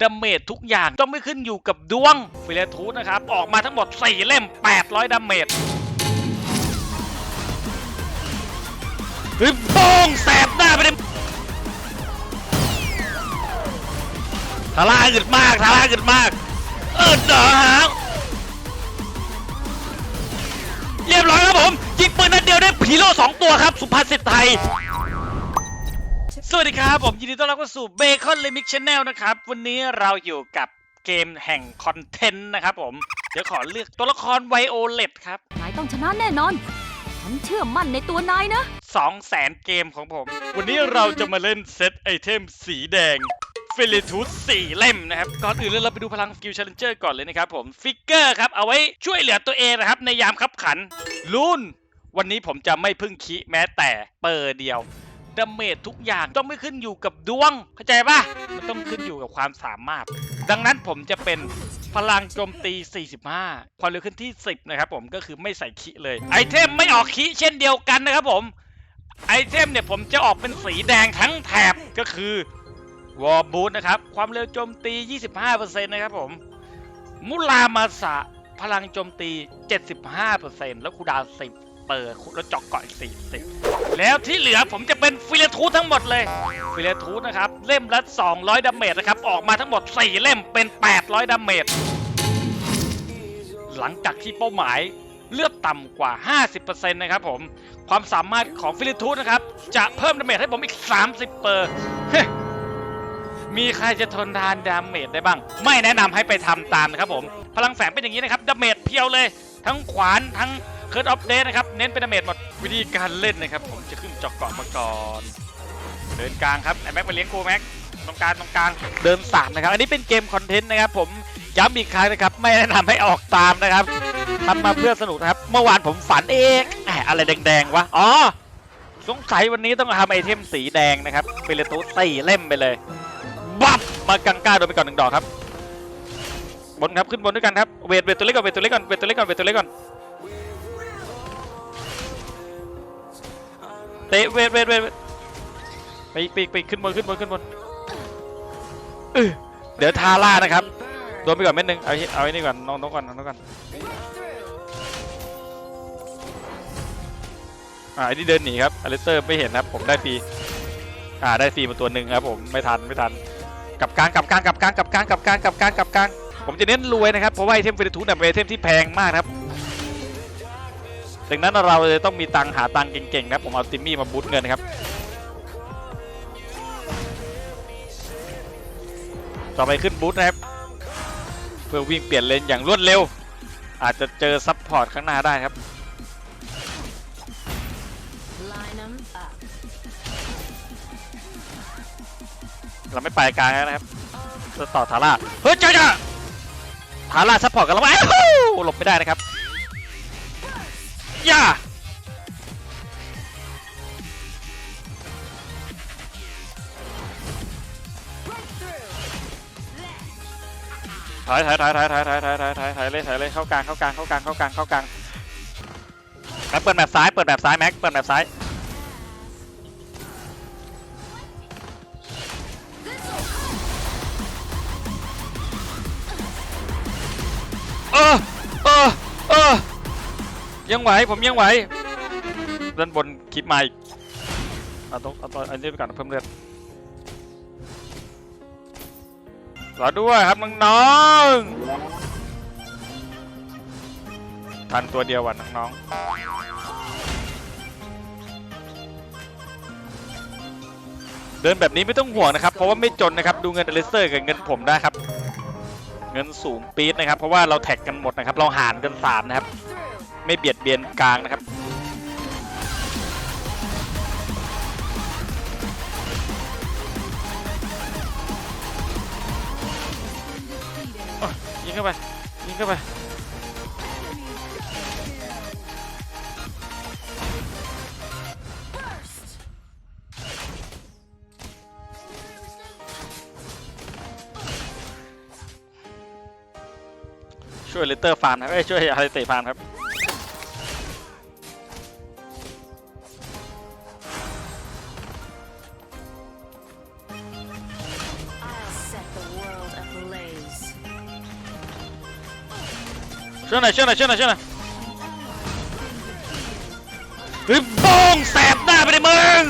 ดาเมจทุกอย่างต้องไม่ขึ้นอยู่กับดวงฟิเลทูสนะครับ ออกมาทั้งหมด 4 เล่ม 800ดาเมจเฮ้ยโป้งแสบหน้าไปเลยทาร่าอึดมากทาร่าอึดมาก เอึดเหรอฮะเรียบร้อยครับผม ยิงปืนนัดเดียวได้ผีโร่สองตัวครับ สุภาษิตไทย สวัสดีครับ ผมยินดีต้อนรับเข้าสู่ Bacon Remix Channel นะครับ วันนี้เราอยู่กับเกมแห่งคอนเทนต์นะครับผม เดี๋ยวขอเลือกตัวละครไวโอเลตครับนายต้องชนะแน่นอน ฉันเชื่อมั่นในตัวนายนะ 2 0 0แสนเกมของผม วันนี้เราจะมาเล่นเซตไอเทมสีแดงฟิลิทูสสี่เล่มนะครับ ก่อนอื่นเลยเราไปดูพลังสกิล c h ล l เลนเจอร์ก่อนเลยนะครับผม ฟิกเกอร์ครับ เอาไว้ช่วยเหลือตัวเองนะครับ ในยามขับขันลุนวันนี้ผมจะไม่พึ่งคิแม้แต่เปอร์เดียว ดาเมจทุกอย่างต้องไม่ขึ้นอยู่กับดวง เข้าใจปะมันต้องขึ้นอยู่กับความสามารถ ดังนั้นผมจะเป็นพลังโจมตี 45 ความเร็วขึ้นที่ 10 นะครับผมก็คือไม่ใส่คิเลย ไอเทมไม่ออกคิเช่นเดียวกันนะครับผม ไอเทมเนี่ยผมจะออกเป็นสีแดงทั้งแถบก็คือวอ r บู t นะครับ ความเร็วโจมตี 25%นะครับผม มุลามาสะพลังโจมตี 75%แล้วคูดาว10 ปิดแล้วเจอกเกาะอีก40 แล้วที่เหลือผมจะเป็นฟิเลทูทั้งหมดเลย ฟิเลทูนะครับ เล่มละ 200ดาเมจนะครับ ออกมาทั้งหมด 4 เล่มเป็น 800ดาเมจ หลังจากที่เป้าหมายเลือดต่ำกว่า 50%นะครับผม ความสามารถของฟิลิทูสนะครับ จะเพิ่มดาเมจให้ผมอีก 30 เปอร์มีใครจะทนทานดาเมจได้บ้าง ไม่แนะนำให้ไปทำตามนะครับผม พลังแฝงเป็นอย่างนี้นะครับ ดาเมจเพียวเลย ทั้งขวานทั้ง เคิร์ดออฟเดนะครับ เน้นเป็นดาเมจหมด วิธีการเล่นนะครับ ผมจะขึ้นจอกเกาะมาก่อน เดินกลางครับไอ้แม็กไปเลี้ยงกูแม็กตรงกลางตรงกลางเดินสามนะครับ อันนี้เป็นเกมคอนเทนต์นะครับ ผมย้ำอีกครั้งนะครับ ไม่แนะนำให้ออกตามนะครับทำมาเพื่อสนุกนะครับ เมื่อวานผมฝันเองอะไรแดงๆวะ อ๋อ สงสัยวันนี้ต้องทำไอเทมสีแดงนะครับเปเลตูสี่เล่มไปเลย บับมากังก้าโดนไปก่อนหนึ่งดอกครับ บนครับขึ้นบนด้วยกันครับ เวทเวทตัวเล็กก่อน เวทตัวเล็กก่อน เวทตัวเล็กก่อน เวทตัวเล็กก่อน เตะเวทเวทเวทไปไปไปขึ้นบนขึ้นบนขึ้นบนเดี๋ยวทาร่านะครับโดนไปก่อนเม็ดหนึงเอาไอ้เอาไอ้นี่ก่อนน้องน้องก่อนน้องก่อนอ่าไอ้นี่เดินหนีครับอเลสเตอร์ไม่เห็นครับ ผมได้ฟรีอ่าได้ฟรีมาตัวหนึ่งครับผมไม่ทันไม่ทันกับกลางกับกลางกับกลางกับกลางกับกลางกับกลางกับกลางผมจะเน้นรวยนะครับเพราะว่าไอเทมเฟรทูนเนี่ยเป็นไอเทมที่แพงมากครับ ดังนั้นเราจะต้องมีตังค์หาตังค์เก่งๆนะครับผมเอาติมมี่มาบูทเงินนะครับต่อไปขึ้นบูทนะครับเพื่อวิ่งเปลี่ยนเลนอย่างรวดเร็ว อาจจะเจอซับพอร์ตข้างหน้าได้ครับ Line them up เราไม่ไปกลางแล้วนะครับจะต่อทาร่าเฮ้ยจ้าจ้าทาร่าซัพพอร์ตกันแล้วว้าวหลบไม่ได้นะครับ ย่าถอยถอยถอยถอยถอยถอยถอยถอยถอยถอยเลยถอยเลยเข้ากลางเข้ากลางเข้ากลางเข้ากลางเข้ากลางแม็กเปิดแบบซ้ายเปิดแบบซ้ายแม็กเปิดแบบซ้ายเออเออเออ ยังไหวผมยังไหวด้านบนคลิปมาอีกเอาต้องเอาตอนอันนี้ไปก่อนเพิ่มเลือดรอด้วยครับน้องๆทันตัวเดียวว่ะน้องๆเดินแบบนี้ไม่ต้องห่วงนะครับ เพราะว่าไม่จนนะครับ ดูเงินอลิสเตอร์กับเงินผมได้ครับ เงินสูงปี๊ดนะครับ เพราะว่าเราแท็กกันหมดนะครับ เราหารกันสามนะครับ ไม่เบียดเบียนกลางนะครับโอ้ยยิงเข้าไปยิงเข้าไปช่วยเลเตอร์ฟาร์มครับเอ้ยช่วยอะไรเตะฟาร์มครับ Sơn này, sơn này, sơn này, sơn này. Cái bông xẹp ra ไปดิมึง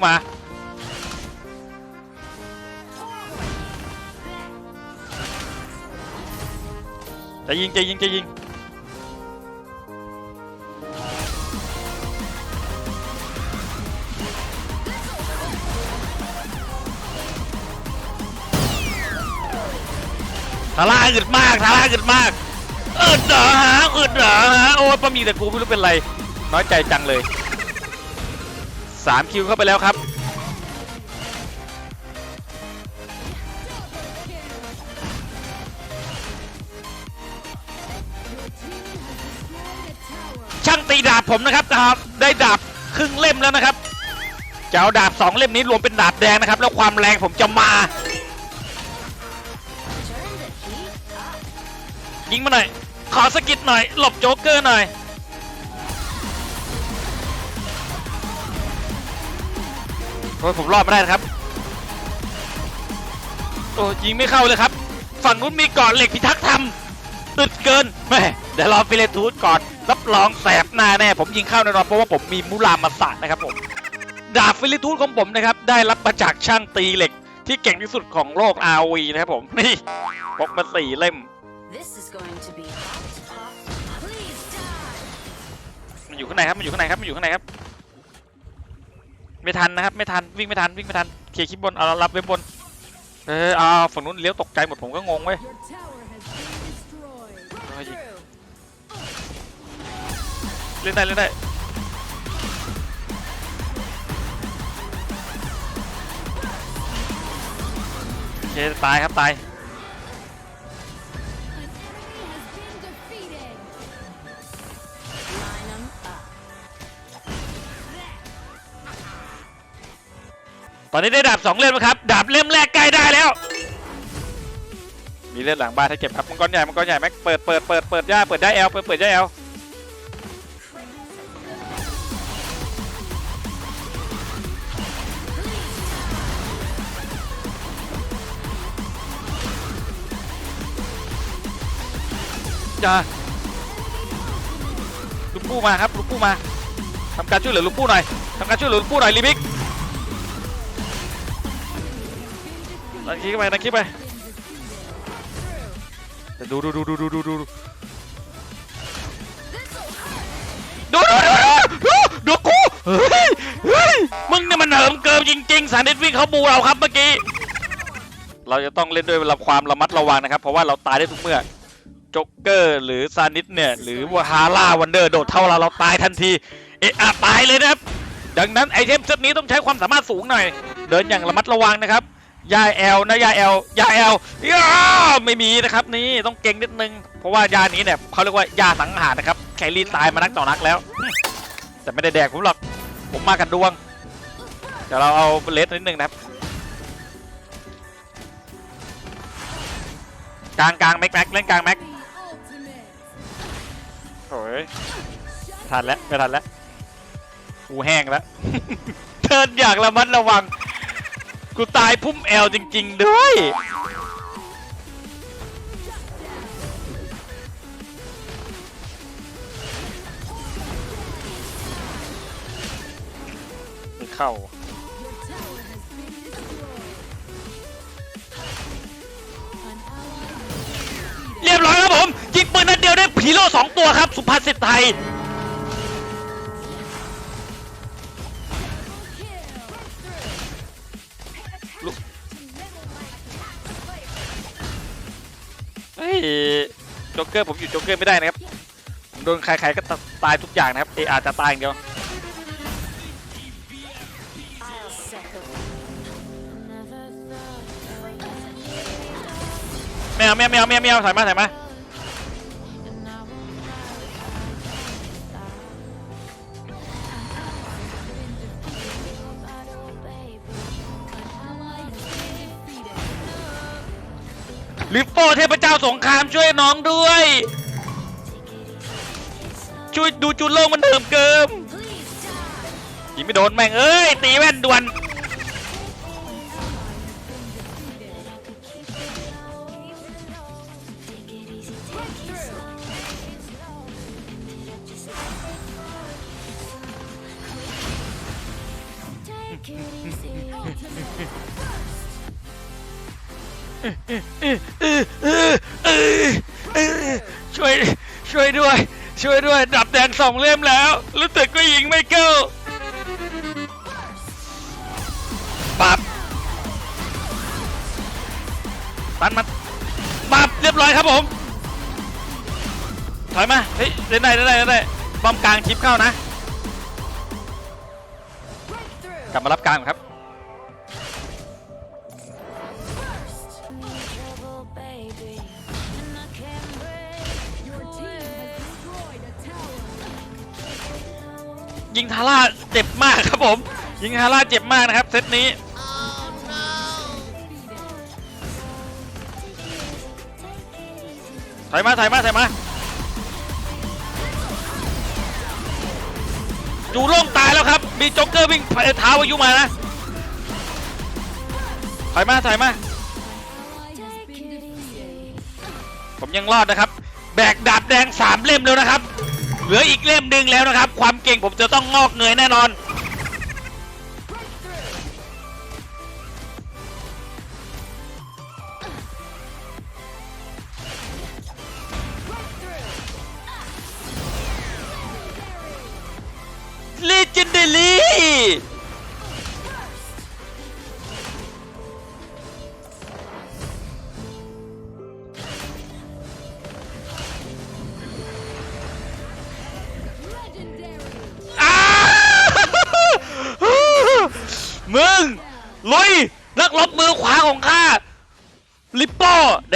mà. จะยิงจะยิงจะยิงทาร่าอึดมากทาร่าอึดมากอึดเหรอฮะอึดเหรอฮะโอ้ยปะมีแต่กูไม่รู้เป็นไร น้อยใจจังเลยสามคิวเข้าไปแล้วครับ ผมนะครับนะครับได้ดาบครึ่งเล่มแล้วนะครับจะเอาดาบสองเล่มนี้รวมเป็นดาบแดงนะครับ แล้วความแรงผมจะมายิงมาหน่อยขอสกิดหน่อย หลบโจ๊กเกอร์หน่อยโอ้ยผมรอดไม่ได้นะครับโอ้ยิงไม่เข้าเลยครับ ฝั่งนู้นมีเกาะเหล็กพิทักษ์ธรรมตึดเกินแม่เดี๋ยวรอฟิเลทูสก่อน รับรองแสบหน้าแน่ ผมยิงเข้าแน่นอนเพราะว่าผมมีมุรามาสะนะครับผมดาบฟิลิทูสของผมนะครับ ได้รับมาจากช่างตีเหล็ก ที่เก่งที่สุดของโลก RV นะครับผม นี่พกมาสี่เล่ม This is going to be hot, hot. Please die. มันอยู่ข้างในครับ มันอยู่ข้างในครับ มันอยู่ข้างในครับ ไม่ทันนะครับ ไม่ทัน วิ่งไม่ทัน วิ่งไม่ทัน เคลียร์คลิปบน เอารับไว้บน เออเอาฝั่งนู้นเลี้ยวตกใจหมดผมก็งงเว้ย เล่นได้เล่นได้โอเคตายครับตายตอนนี้ได้ดาบสองเล่มแล้วครับดาบเล่มแรกใกล้ได้แล้ว มีเลือดหลังบ้านให้เก็บครับมังกรใหญ่มังกรใหญ่แม็กเปิดเปิดเปิดเปิดย่าเปิดได้แอลเปิดเปิดได้แอล จ้าลูกปู้มาครับลูกปู้มาทำการช่วยเหลือลูกปู้หน่อยทำการช่วยเหลือลูกปู้หน่อยลิมิกดันคลิกเข้าไปดันคลิกไปแต่ดูดูดูดูดูดูดูดูดูดูดูดูดูกูเฮ้ยเฮ้ยมึงเนี่ยมันเหิมเกิมจริงๆสารเด็ดวิ่งเขาบูเราครับเมื่อกี้เราจะต้องเล่นด้วยความระมัดระวังนะครับ เพราะว่าเราตายได้ทุกเมื่อ โจ็กเกอร์ หรือซานิสเนี่ย หรือว่าฮาร่าวันเดอร์โดดเท่าเราเราตายทันทีเอะอะตายเลยนะครับ ดังนั้นไอเทมเซตนี้ต้องใช้ความสามารถสูงหน่อย เดินอย่างระมัดระวังนะครับ ยาแอลนะยาแอลยาแอลยาไม่มีนะครับนี่ต้องเก่งนิดนึง เพราะว่ายานี้เนี่ยเขาเรียกว่ายาสังหารนะครับแคลรี่ตายมานักต่อนักแล้ว แต่ไม่ได้แดกผมหรอกผมมากันดวง เดี๋ยวเราเอาเลสนิดนึงนะครับกลางกลางแม็กแม็กเล่นกลางแม็ก The ultimate. โอ้ยทันแล้วไม่ทันแล้วกูแห้งแล้วเดินอย่างระมัดระวัง กูตายพุ่มแอลจริง ๆ ด้วยไม่เข้า นนัดเดีโร่สองตัวครับ สุภาษิตไทย เฮ้ยโจ๊กเกอร์ผมอยู่โจ๊กเกอร์ไม่ได้นะครับ ผมโดนใครๆก็ตายทุกอย่างนะครับ เออาจจะตายอย่างเดียว I'll settle. Never thought ไม่เม่เอาไม่เอาไม่เอาไม่เอาถอยมาถอยมาามช่วยน้องด้วย ช่วยดูจุดโลกมันเถิมเกิมยิงไม่โดนแม่งเอ้ยตีแว่นด่วน ช่วยด้วย ดับแดงสองเล่มแล้ว รู้สึกก็ยิงไม่เข้าปับตันมันปับเรียบร้อยครับผม ถอยมา เฮ้ยเล่นได้เล่นได้เล่นได้ป้อมกลางชิปเข้านะ กลับมารับกลางครับ ยิงทาร่าเจ็บมากครับผม ยิงทาร่าเจ็บมากนะครับเซตนี้ถอยมาถอยมาถอยมาจูโล่งตายแล้วครับ มีโจ๊กเกอร์วิ่งเท้าอายุมานะถอยมาถอยมาผมยังรอดนะครับ แบกดาบแดงสามเล่มแล้วนะครับ เหลืออีกเล่มหนึ่งแล้วนะครับ ความเก่งผมจะต้องงอกเงยแน่นอน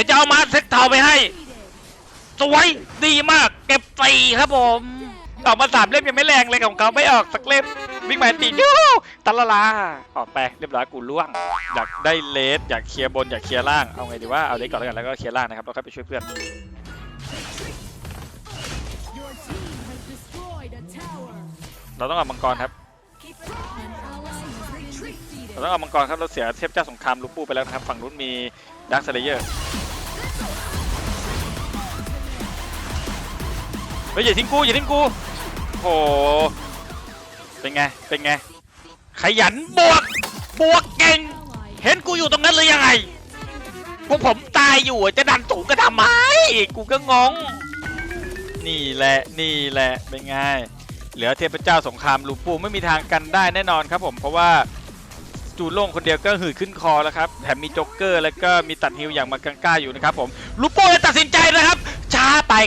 ดี๋ยวจะเอามาเซ็ตเทาไปให้ สวยดีมาก เก็บตีครับผมออกมาสามเล่มยังไม่แรงเลยของเขาไม่ออกสักเล่มวิ่งมาตียูตัละลาออกไปเรียบร้อยกูล่วง อยากได้เลสอยากเคลียร์บนอยากเคลียร์ล่างเอาไงดีว่าเอาเลสก่อนแล้วกันแล้วก็เคลียร์ล่างนะครับแล้วค่อยไปช่วยเพื่อนเราต้องเอามังกรครับเราต้องเอามังกรครับเราเสียเทพเจ้าสงครามลูปูไปแล้วนะครับฝั่งนู้นมีดักสเลเยอร์ ฮ้ยอย่าทิ้งกูอย่าทิ้งกูโอ้โหเป็นไงเป็นไงขยันบวกบวกเก่งเห็นกูอยู่ตรงนั้นเลยยังไงพวกผมตายอยู่จะดันสูงก็ทำไมกูก็งง นี่แหละนี่แหละเป็นไงเหลือเทพเจ้าสงครามลูปูไม่มีทางกันได้แน่นอนครับผมเพราะว่าจูโล่งคนเดียวก็หืดขึ้นคอแล้วครับแถมมีจ็กเกอร์แล้วก็มีตัดฮิวอย่างมากังก้าอยู่นะครับผมลูปูเลยตัดสินใจนะครับ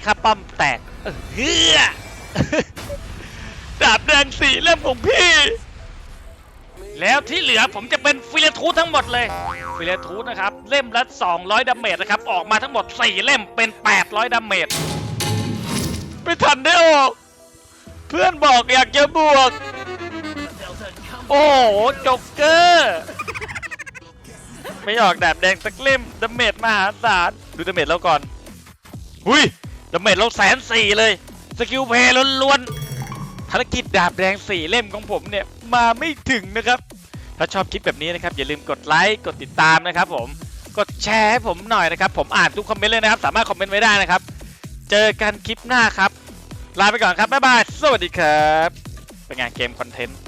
ครับป้อมแตกเออเฮือดาบแดงสีเล่มของพี่ แล้วที่เหลือผมจะเป็นฟิเลทูธทั้งหมดเลย ฟิเลทูธนะครับ เล่มละ 200ดาเมจนะครับ ออกมาทั้งหมด 4 เล่มเป็น 800ดาเมจไม่ทันได้ออก เพื่อนบอกอยากจะบวก โอ้โหจกเกอร์ไม่ออกดาบแดงสักเล่มดาเมจมหาศาลดูดาเมจเราก่อน หุย ดาเมจเราแสนสี่เลย สกิลเพลย์ล้วนๆภารกิจดาบแดงสี่เล่มของผมเนี่ย มาไม่ถึงนะครับ ถ้าชอบคลิปแบบนี้นะครับ อย่าลืมกดไลค์กดติดตามนะครับผมกดแชร์ให้ผมหน่อยนะครับ ผมอ่านทุกคอมเมนต์เลยนะครับ สามารถคอมเมนต์ไว้ได้นะครับ เจอกันคลิปหน้าครับ ลาไปก่อนครับ บ๊ายบาย สวัสดีครับ เป็นงานเกมคอนเทนต์